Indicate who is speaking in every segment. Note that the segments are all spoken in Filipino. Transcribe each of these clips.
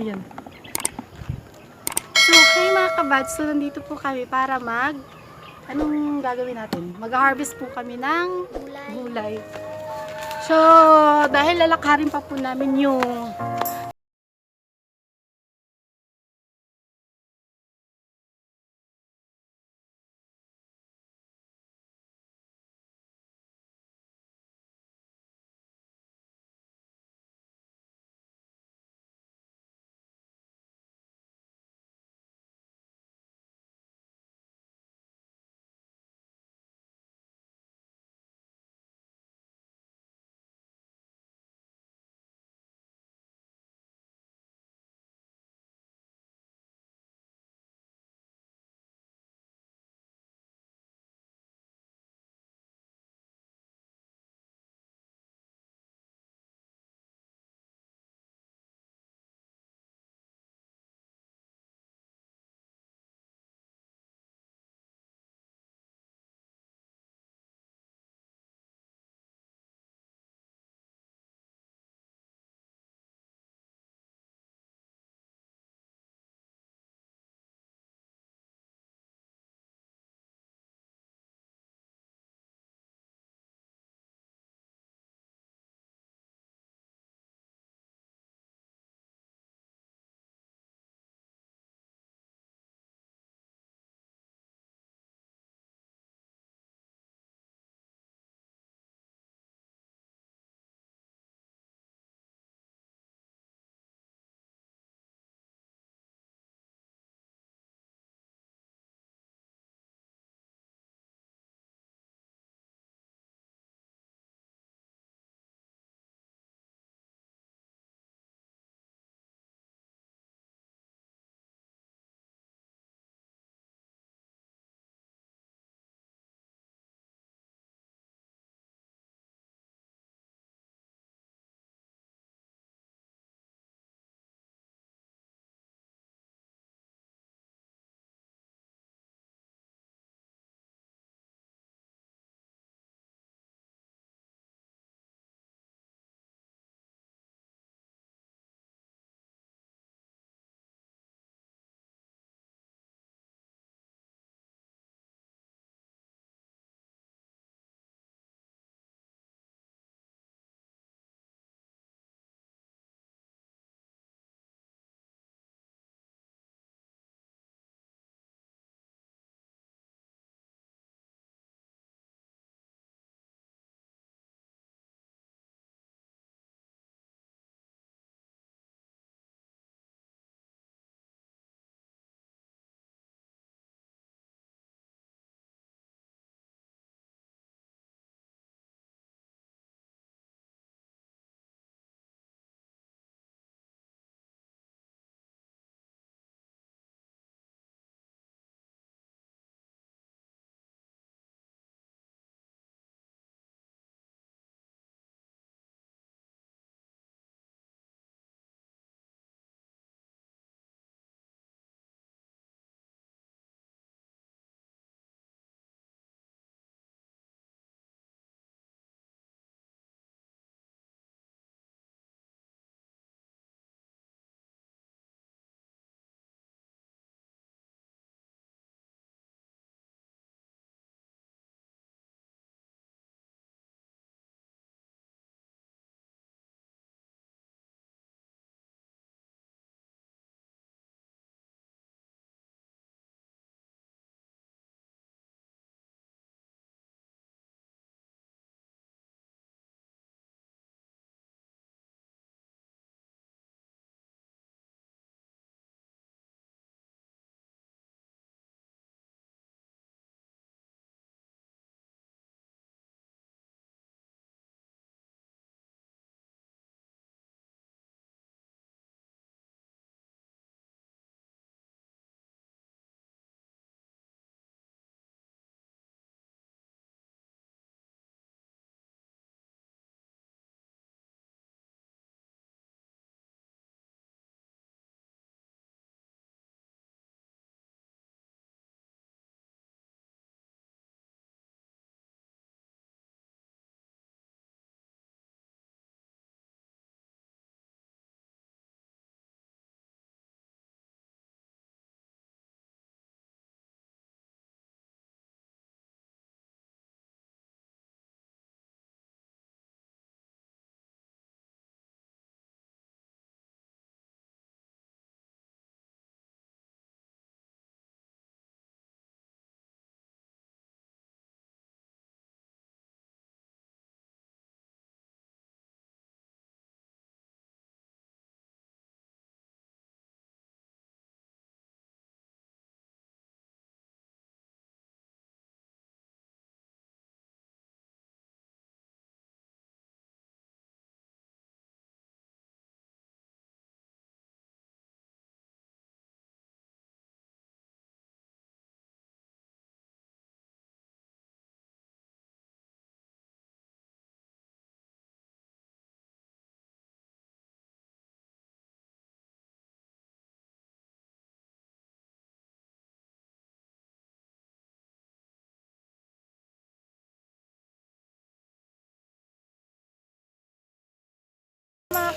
Speaker 1: Ayan. So, hey mga kabads, so nandito po kami para mag... Anong gagawin natin? Mag-harvest po kami ng
Speaker 2: Gulay.
Speaker 1: gulay. So, dahil lalakarin pa po namin yung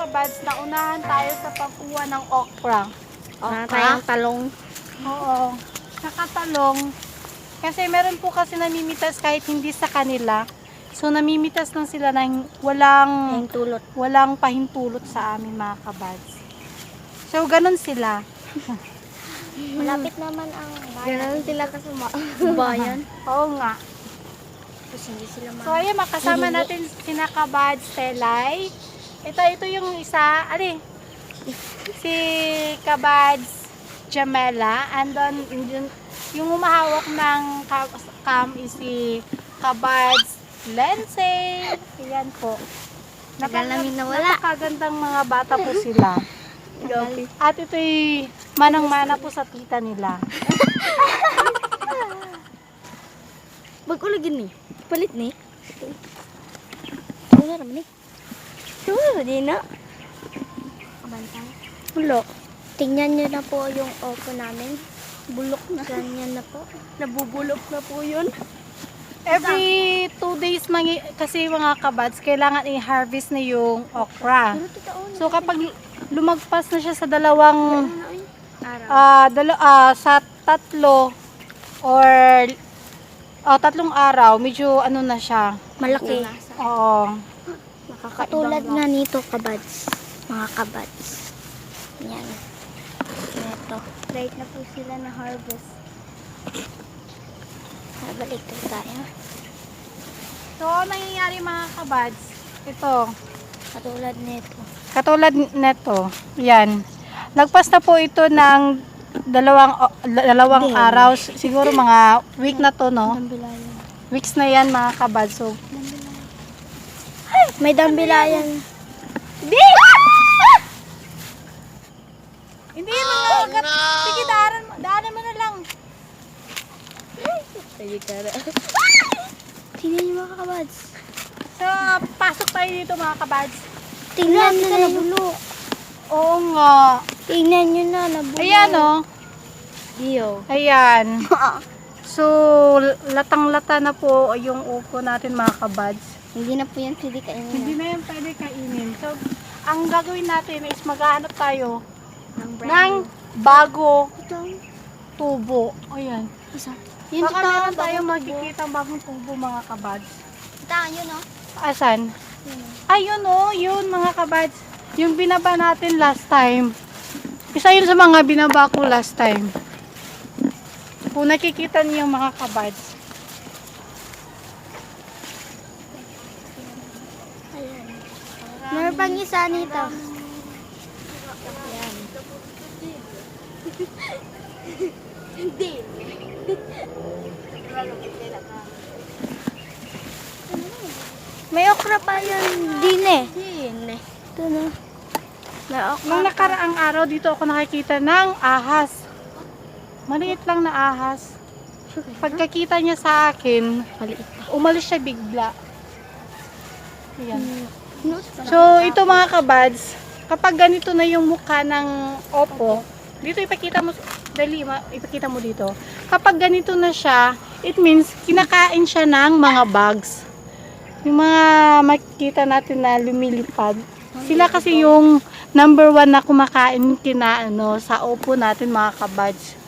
Speaker 1: kabads, naunahan tayo sa pagkuha ng okra.
Speaker 2: Wala tayong talong.
Speaker 1: Oo. Nakatalong. Kasi meron po kasi namimitas kahit hindi sa kanila. So namimitas lang sila ng walang
Speaker 2: Yung tulot.
Speaker 1: walang pahintulot sa amin mga kabads. So ganun sila.
Speaker 2: Malapit naman ang bayan. Ganun sila kasama. bayan.
Speaker 1: Oo nga.
Speaker 2: Tapos hindi sila ma...
Speaker 1: So ayun, makasama natin sina kabads Telay. Ito, ito yung isa, ali, si kabads Jamela. And then, yung, yung umahawak ng cam is si kabads Lindsay. Ayan po.
Speaker 2: Tagal namin nawala.
Speaker 1: Napakagandang mga bata po sila. At ito'y manang-mana po sa tita nila.
Speaker 2: Mag-ulagin ni. Palit ni. Wala naman ni. Wala din na. Kabantang. Ulo. Tingnan nyo na po yung opo namin. Bulok na. Ganyan na po. Nabubulok na po yun.
Speaker 1: Every two days mangi- kasi mga kabads, kailangan i-harvest na yung okra. So kapag lumagpas na siya sa dalawang
Speaker 2: Araw.
Speaker 1: ah dalo, ah, sa tatlo or ah, tatlong araw, medyo ano na siya.
Speaker 2: Malaki.
Speaker 1: Oo.
Speaker 2: Katulad nga nito, kabads. Mga kabads. Yan. Ito. Right na po sila na harvest. Balik tayo.
Speaker 1: So, ang nangyayari mga kabads, ito,
Speaker 2: Katulad nito.
Speaker 1: katulad neto, yan. Lagpas na po ito ng dalawang o- dalawang araw, siguro mga week na to, no? Weeks na yan mga kabads. So,
Speaker 2: May dambilayan.
Speaker 1: Di! Hindi mo na Sige, daanan mo. Daanan mo na lang.
Speaker 2: Tingnan niyo mga kabads.
Speaker 1: So, pasok tayo dito mga kabads.
Speaker 2: Tingnan nyo na nabulok.
Speaker 1: Oo nga.
Speaker 2: Tingnan nyo na nabulok.
Speaker 1: Ayan oh.
Speaker 2: Dio.
Speaker 1: Ayan. So, latang-lata na po yung upo natin mga kabads.
Speaker 2: Hindi na po yan pwede kainin
Speaker 1: Hindi na yan pwede kainin. So, ang gagawin natin is maghahanap tayo
Speaker 2: ng
Speaker 1: ng bago
Speaker 2: Ito.
Speaker 1: tubo. Ayan.
Speaker 2: Isa.
Speaker 1: Yun Baka
Speaker 2: ito,
Speaker 1: meron tayong
Speaker 2: bagong
Speaker 1: makikita bagong tubo mga kabads.
Speaker 2: Ito, yun o.
Speaker 1: Asan?
Speaker 2: Yun o.
Speaker 1: Oh, yun mga kabads. Yung binaba natin last time. Isa yun sa mga binaba ko last time. Kung nakikita niyo mga kabads.
Speaker 2: Ayan. Meron pang isa nito. Ayan. Hindi. May okra pa yan. Din eh. Din eh. Ito na. May okra
Speaker 1: Nung nakaraang araw dito ako nakikita ng ahas. Maliit lang na ahas. Pagkakita niya sa akin,
Speaker 2: Maliit
Speaker 1: umalis siya bigla. Ayan.
Speaker 2: No,
Speaker 1: So, ito mga kabads, kapag ganito na yung mukha ng opo, dito ipakita mo, dali, ipakita mo dito. Kapag ganito na siya, it means kinakain siya ng mga bugs. Yung mga makikita natin na lumilipad. Sila kasi yung number one na kumakain kina ano, sa opo natin mga kabads.